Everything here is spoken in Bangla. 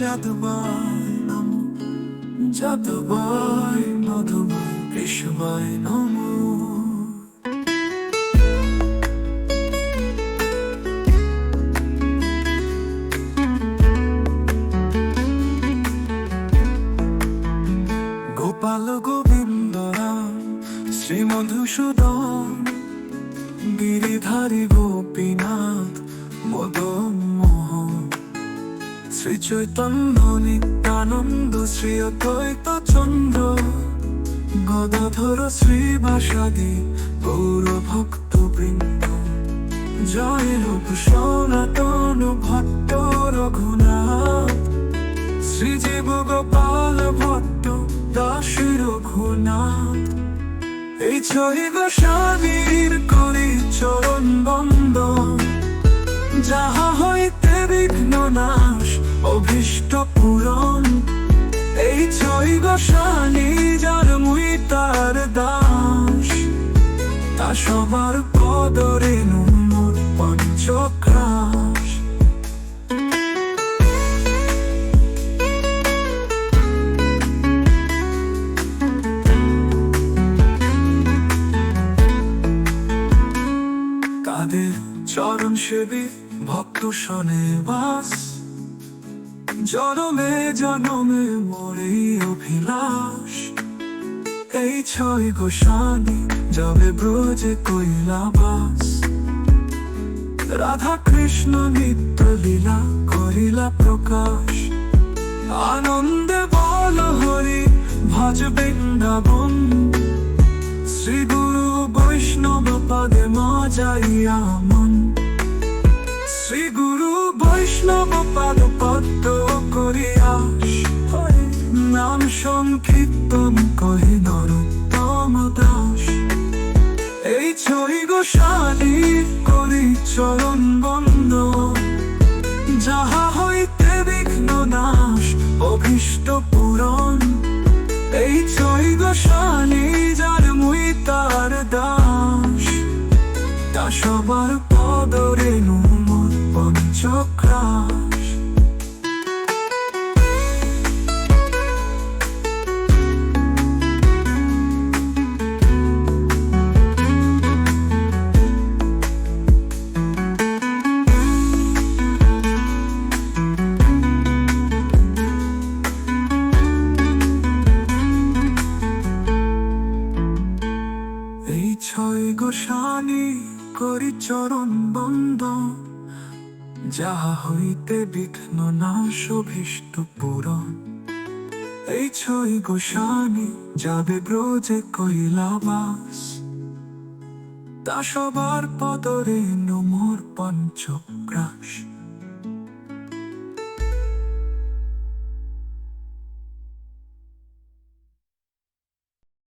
যাদবায় নমো যাদবায় মধুময় কৃষ্ণবায় নমো গোপাল গোবিন্দ রাম, শ্রী মধুসূদন, গিরিধারী গোপীনাথ, মদন মোহন শ্রী চৈতন্য নিত্যানন্দ শ্রী অদ্বৈত চন্দ্র, গদাধর শ্রীবাসাদি, গৌর ভক্ত বৃন্দ জয় রূপ সনাতন ভট্ট রঘুনাথ শ্রীজীব গোপাল ভট্ট দাস রঘুনাথ। এই ছড়িব স্বামীর গোসানি যার মুই তার দাস, তা সবার পদরে নুমর পঞ্চক্রাশ কাদের চরণ সেবী ভক্ত শনে বাস, জনমে জনমে মরে এই ছয় গোসানি যাবে ব্রজে কৈলাবাস রাধা কৃষ্ণ নিত্য লীলা করিলা প্রকাশ। আনন্দে বল হরি, ভজ বৃন্দাবন। শ্রী গুরু বৈষ্ণব পদে মজাইয়া মন। শ্রী গুরু বৈষ্ণব পদ পদ্ম করি ছয় গোসানি করি চরণ বন্ধ। যাহা হইতে বিঘ্ন নাশ, অভীষ্ট পূরণ। এই ছয় গোসানি যাবে ব্রজে কৈলাবাস। তা সবার পদরে নমর পঞ্চক্রাশ